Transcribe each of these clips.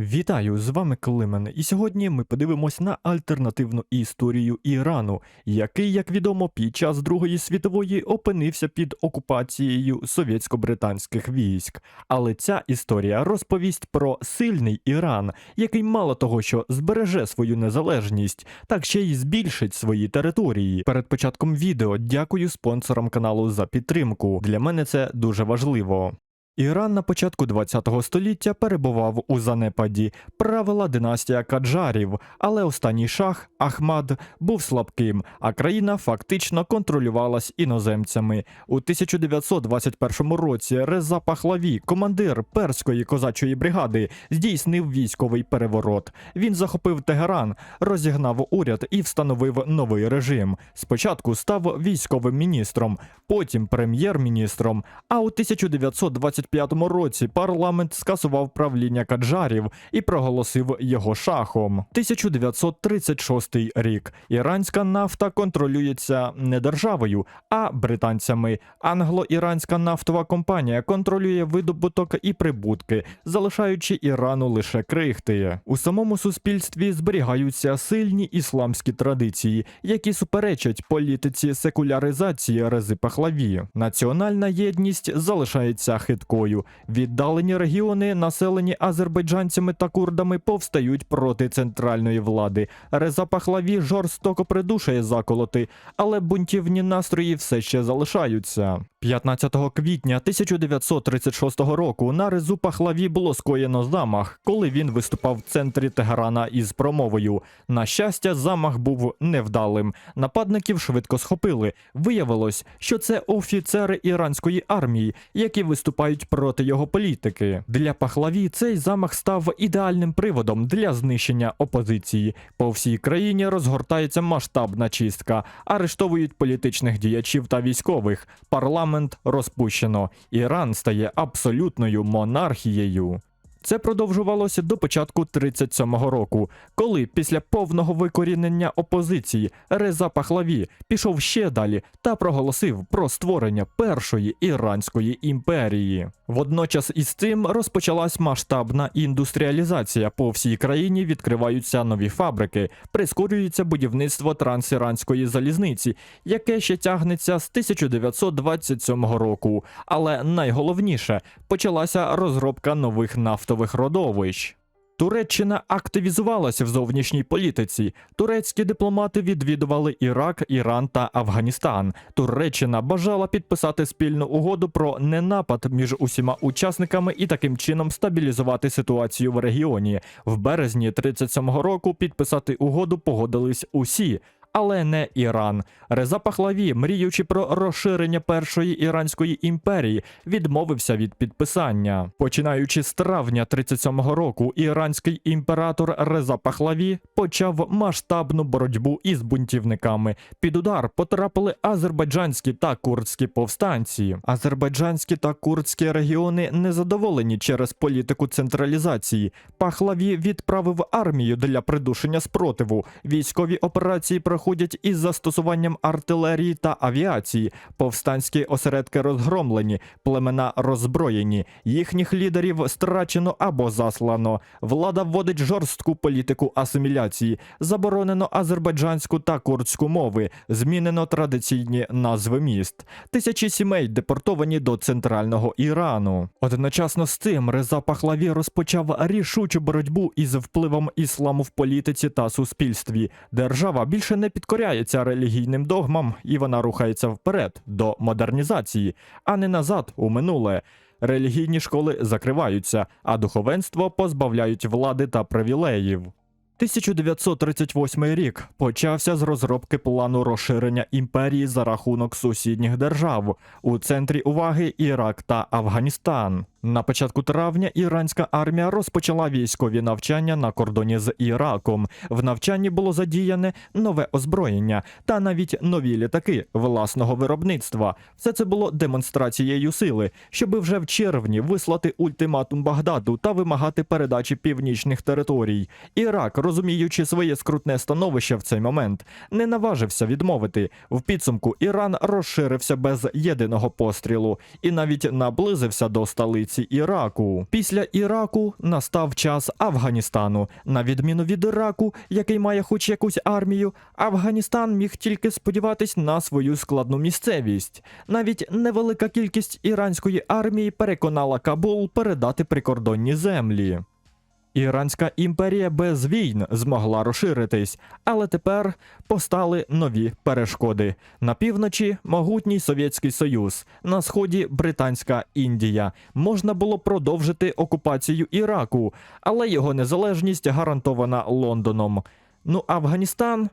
Вітаю, з вами Климен, і сьогодні ми подивимось на альтернативну історію Ірану, який, як відомо, під час Другої світової опинився під окупацією совєтсько-британських військ. Але ця історія розповість про сильний Іран, який мало того, що збереже свою незалежність, так ще й збільшить свої території. Перед початком відео дякую спонсорам каналу за підтримку. Для мене це дуже важливо. Іран на початку ХХ століття перебував у занепаді, правила династія Каджарів, але останній шах Ахмад був слабким, а країна фактично контролювалась іноземцями. У 1921 році Реза Пахлаві, командир перської козачої бригади, здійснив військовий переворот. Він захопив Тегеран, розігнав уряд і встановив новий режим. Спочатку став військовим міністром, потім прем'єр-міністром. А у 1925 році парламент скасував правління каджарів і проголосив його шахом. 1936 рік. Іранська нафта контролюється не державою, а британцями. Англо-іранська нафтова компанія контролює видобуток і прибутки, залишаючи Ірану лише крихти. У самому суспільстві зберігаються сильні ісламські традиції, які суперечать політиці секуляризації Рези Пахлаві. Національна єдність залишається хиткою. Віддалені регіони, населені азербайджанцями та курдами, повстають проти центральної влади. Реза Пахлаві жорстоко придушує заколоти, але бунтівні настрої все ще залишаються. 15 квітня 1936 року на Резу Пахлаві було скоєно замах, коли він виступав в центрі Тегерана із промовою. На щастя, замах був невдалим. Нападників швидко схопили. Виявилось, що це офіцери іранської армії, які виступають проти його політики. Для Пахлаві цей замах став ідеальним приводом для знищення опозиції. По всій країні розгортається масштабна чистка, арештовують політичних діячів та військових. Парламент розпущено. Іран стає абсолютною монархією. Це продовжувалося до початку 37-го року, коли після повного викорінення опозиції Реза Пахлаві пішов ще далі та проголосив про створення першої іранської імперії. Водночас із цим розпочалась масштабна індустріалізація. По всій країні відкриваються нові фабрики, прискорюється будівництво трансіранської залізниці, яке ще тягнеться з 1927 року. Але найголовніше почалася розробка нових нафтових родовищ. Туреччина активізувалася в зовнішній політиці. Турецькі дипломати відвідували Ірак, Іран та Афганістан. Туреччина бажала підписати спільну угоду про ненапад між усіма учасниками і таким чином стабілізувати ситуацію в регіоні. В березні 37-го року підписати угоду погодились усі. Але не Іран. Реза Пахлаві, мріючи про розширення першої іранської імперії, відмовився від підписання. Починаючи з травня 37-го року, іранський імператор Реза Пахлаві почав масштабну боротьбу із бунтівниками. Під удар потрапили азербайджанські та курдські повстанці. Азербайджанські та курдські регіони незадоволені через політику централізації. Пахлаві відправив армію для придушення спротиву. Військові операції проходять із застосуванням артилерії та авіації. Повстанські осередки розгромлені, племена роззброєні, їхніх лідерів страчено або заслано. Влада вводить жорстку політику асиміляції, заборонено азербайджанську та курдську мови, змінено традиційні назви міст. Тисячі сімей депортовані до центрального Ірану. Одночасно з цим Реза Пахлаві розпочав рішучу боротьбу із впливом ісламу в політиці та суспільстві. Держава більше не підкоряється релігійним догмам, і вона рухається вперед до модернізації, а не назад у минуле. Релігійні школи закриваються, а духовенство позбавляють влади та привілеїв. 1938 рік почався з розробки плану розширення імперії за рахунок сусідніх держав. У центрі уваги Ірак та Афганістан. На початку травня іранська армія розпочала військові навчання на кордоні з Іраком. В навчанні було задіяне нове озброєння та навіть нові літаки власного виробництва. Все це було демонстрацією сили, щоби вже в червні вислати ультиматум Багдаду та вимагати передачі північних територій. Ірак розуміючи своє скрутне становище в цей момент, не наважився відмовити. В підсумку Іран розширився без єдиного пострілу і навіть наблизився до столиці Іраку. Після Іраку настав час Афганістану. На відміну від Іраку, який має хоч якусь армію, Афганістан міг тільки сподіватись на свою складну місцевість. Навіть невелика кількість іранської армії переконала Кабул передати прикордонні землі. Іранська імперія без війн змогла розширитись, але тепер постали нові перешкоди. На півночі могутній Совєтський Союз, на сході Британська Індія. Можна було продовжити окупацію Іраку, але його незалежність гарантована Лондоном. Ну, Афганістан.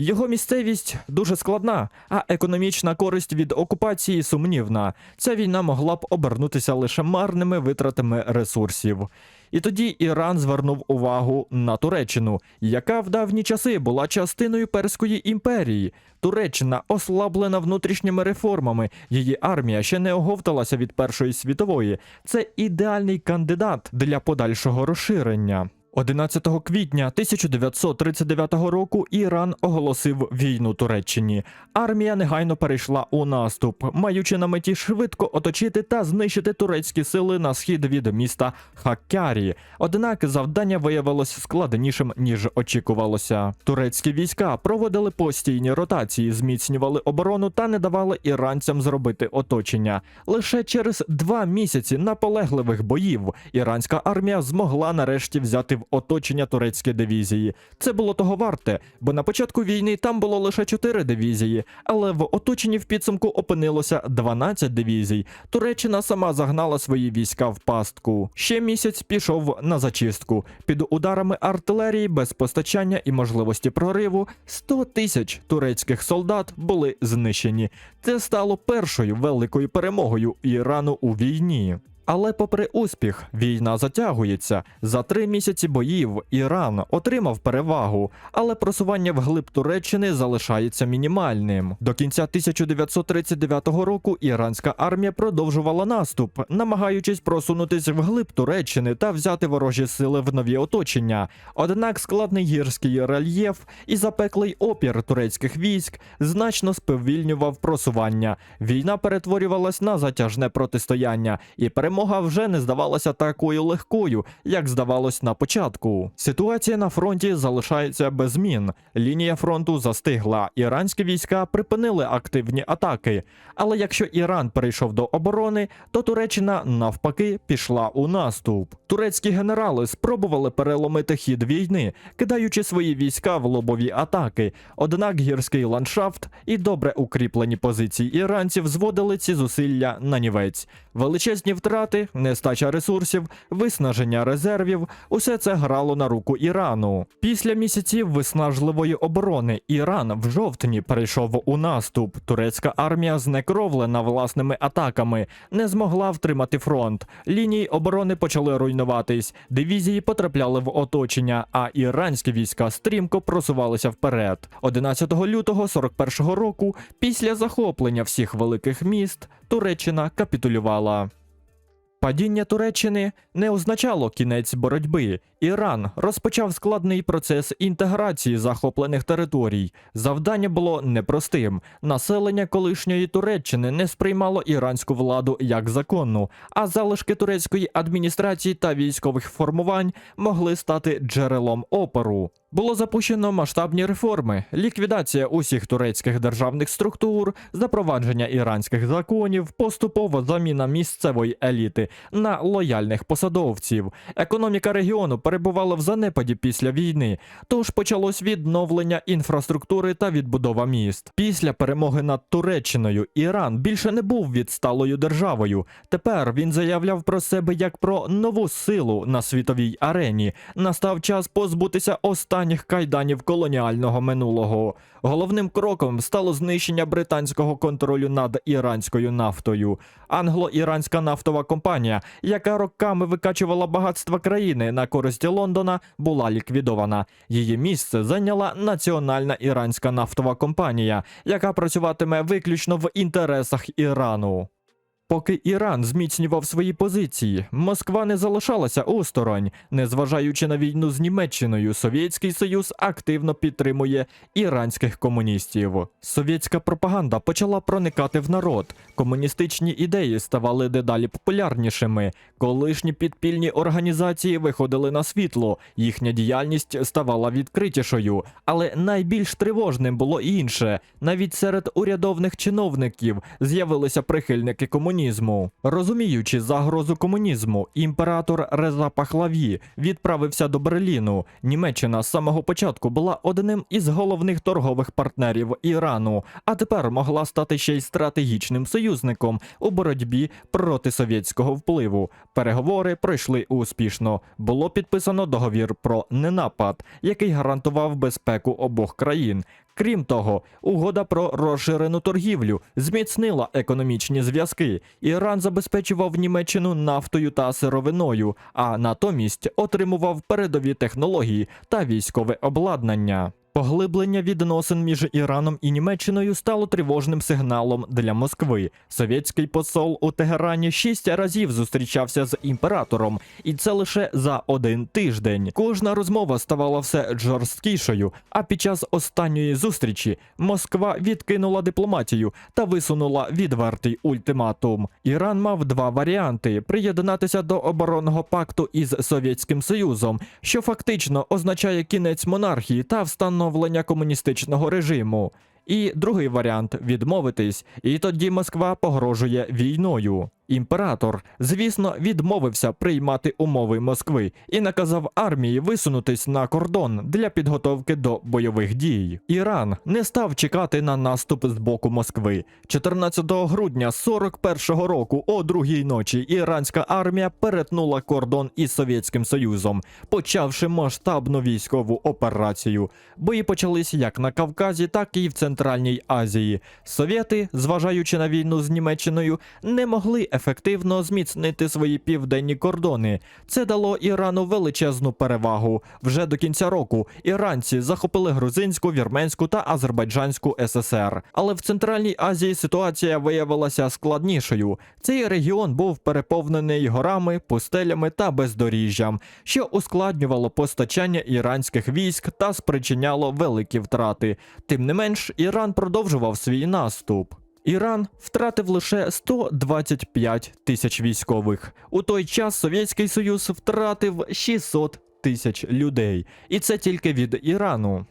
Його місцевість дуже складна, а економічна користь від окупації сумнівна. Ця війна могла б обернутися лише марними витратами ресурсів. І тоді Іран звернув увагу на Туреччину, яка в давні часи була частиною Перської імперії. Туреччина ослаблена внутрішніми реформами. Її армія ще не оговталася від Першої світової. Це ідеальний кандидат для подальшого розширення. 11 квітня 1939 року Іран оголосив війну Туреччині. Армія негайно перейшла у наступ, маючи на меті швидко оточити та знищити турецькі сили на схід від міста Хаккярі. Однак завдання виявилось складнішим ніж очікувалося. Турецькі війська проводили постійні ротації, зміцнювали оборону та не давали іранцям зробити оточення. Лише через два місяці наполегливих боїв іранська армія змогла нарешті взяти в оточення турецькі дивізії. Це було того варте, бо на початку війни там було лише 4 дивізії, але в оточенні в підсумку опинилося 12 дивізій. Туреччина сама загнала свої війська в пастку. Ще місяць пішов на зачистку. Під ударами артилерії без постачання і можливості прориву 100 тисяч турецьких солдат були знищені. Це стало першою великою перемогою Ірану у війні. Але попри успіх, війна затягується. За три місяці боїв Іран отримав перевагу, але просування вглиб Туреччини залишається мінімальним. До кінця 1939 року іранська армія продовжувала наступ, намагаючись просунутись вглиб Туреччини та взяти ворожі сили в нові оточення. Однак складний гірський рельєф і запеклий опір турецьких військ значно сповільнював просування. Війна перетворювалась на затяжне протистояння, і перемога вже не здавалася такою легкою, як здавалось на початку. Ситуація на фронті залишається без змін. Лінія фронту застигла. Іранські війська припинили активні атаки. Але якщо Іран перейшов до оборони, то Туреччина навпаки пішла у наступ. Турецькі генерали спробували переломити хід війни, кидаючи свої війська в лобові атаки. Однак гірський ландшафт і добре укріплені позиції іранців зводили ці зусилля на нівець. Величезні втрати, нестача ресурсів, виснаження резервів усе це грало на руку Ірану. Після місяців виснажливої оборони Іран в жовтні перейшов у наступ. Турецька армія, знекровлена власними атаками, не змогла втримати фронт. Лінії оборони почали руйнуватись, дивізії потрапляли в оточення, а іранські війська стрімко просувалися вперед. 11 лютого 41-го року, після захоплення всіх великих міст, Туреччина капітулювала. Падіння Туреччини не означало кінець боротьби. Іран розпочав складний процес інтеграції захоплених територій. Завдання було непростим. Населення колишньої Туреччини не сприймало іранську владу як законну, а залишки турецької адміністрації та військових формувань могли стати джерелом опору. Було запущено масштабні реформи, ліквідація усіх турецьких державних структур, запровадження іранських законів, поступова заміна місцевої еліти на лояльних посадовців. Економіка регіону перебувала в занепаді після війни, тож почалось відновлення інфраструктури та відбудова міст. Після перемоги над Туреччиною Іран більше не був відсталою державою. Тепер він заявляв про себе як про нову силу на світовій арені. Настав час позбутися останніх кайданів колоніального минулого. Головним кроком стало знищення британського контролю над іранською нафтою. Англо-іранська нафтова компанія, яка роками викачувала багатства країни на користь Лондона, була ліквідована. Її місце зайняла національна іранська нафтова компанія, яка працюватиме виключно в інтересах Ірану. Поки Іран зміцнював свої позиції, Москва не залишалася осторонь. Незважаючи на війну з Німеччиною, Совєтський Союз активно підтримує іранських комуністів. Совєтська пропаганда почала проникати в народ. Комуністичні ідеї ставали дедалі популярнішими. Колишні підпільні організації виходили на світло, їхня діяльність ставала відкритішою. Але найбільш тривожним було інше. Навіть серед урядових чиновників з'явилися прихильники комунізму. Розуміючи загрозу комунізму, імператор Реза Пахлаві відправився до Берліну. Німеччина з самого початку була одним із головних торгових партнерів Ірану, а тепер могла стати ще й стратегічним союзником у боротьбі проти совєтського впливу. Переговори пройшли успішно. Було підписано договір про ненапад, який гарантував безпеку обох країн. Крім того, угода про розширену торгівлю зміцнила економічні зв'язки. Іран забезпечував Німеччину нафтою та сировиною, а натомість отримував передові технології та військове обладнання. Поглиблення відносин між Іраном і Німеччиною стало тривожним сигналом для Москви. Совєтський посол у Тегерані шість разів зустрічався з імператором, і це лише за один тиждень. Кожна розмова ставала все жорсткішою. А під час останньої зустрічі Москва відкинула дипломатію та висунула відвертий ультиматум. Іран мав два варіанти: приєднатися до оборонного пакту із Совєтським Союзом, що фактично означає кінець монархії та встановлення комуністичного режиму. І другий варіант відмовитись, і тоді Москва погрожує війною. Імператор, звісно, відмовився приймати умови Москви і наказав армії висунутись на кордон для підготовки до бойових дій. Іран не став чекати на наступ з боку Москви. 14 грудня 41-го року о другій ночі іранська армія перетнула кордон із Совєтським Союзом, почавши масштабну військову операцію. Бої почались як на Кавказі, так і в Центральній Азії. Совєти, зважаючи на війну з Німеччиною, не могли ефективно зміцнити свої південні кордони. Це дало Ірану величезну перевагу. Вже до кінця року іранці захопили грузинську, вірменську та азербайджанську ССР. Але в Центральній Азії ситуація виявилася складнішою. Цей регіон був переповнений горами, пустелями та бездоріжжям, що ускладнювало постачання іранських військ та спричиняло великі втрати. Тим не менш, Іран продовжував свій наступ. Іран втратив лише 125 тисяч військових. У той час Совєтський Союз втратив 600 тисяч людей, і це тільки від Ірану.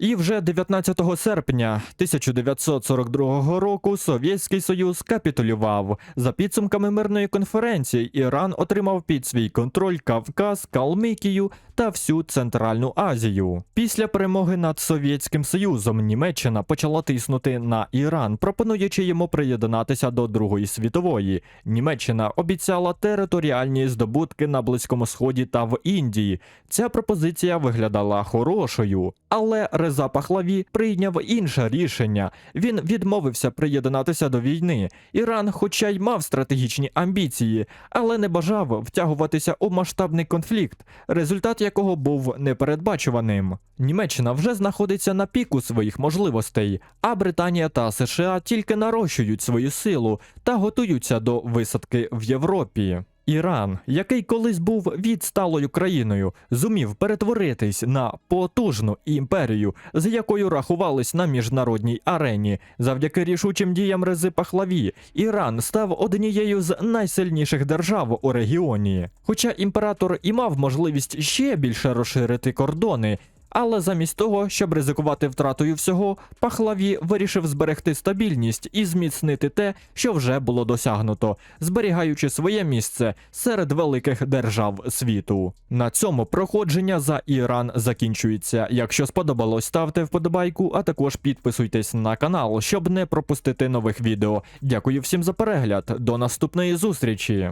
І вже 19 серпня 1942 року Совєтський Союз капітулював. За підсумками мирної конференції Іран отримав під свій контроль Кавказ, Калмикію та всю Центральну Азію. Після перемоги над Совєтським Союзом Німеччина почала тиснути на Іран, пропонуючи йому приєднатися до Другої світової. Німеччина обіцяла територіальні здобутки на Близькому Сході та в Індії. Ця пропозиція виглядала хорошою, але Реза Пахлаві прийняв інше рішення. Він відмовився приєднатися до війни. Іран, хоча й мав стратегічні амбіції, але не бажав втягуватися у масштабний конфлікт, результат якого був непередбачуваним. Німеччина вже знаходиться на піку своїх можливостей, а Британія та США тільки нарощують свою силу та готуються до висадки в Європі. Іран, який колись був відсталою країною, зумів перетворитись на потужну імперію, з якою рахувались на міжнародній арені. Завдяки рішучим діям Рези Пахлаві, Іран став однією з найсильніших держав у регіоні. Хоча імператор і мав можливість ще більше розширити кордони. Але замість того, щоб ризикувати втратою всього, Пахлаві вирішив зберегти стабільність і зміцнити те, що вже було досягнуто, зберігаючи своє місце серед великих держав світу. На цьому проходження за Іран закінчується. Якщо сподобалось, ставте вподобайку, а також підписуйтесь на канал, щоб не пропустити нових відео. Дякую всім за перегляд. До наступної зустрічі!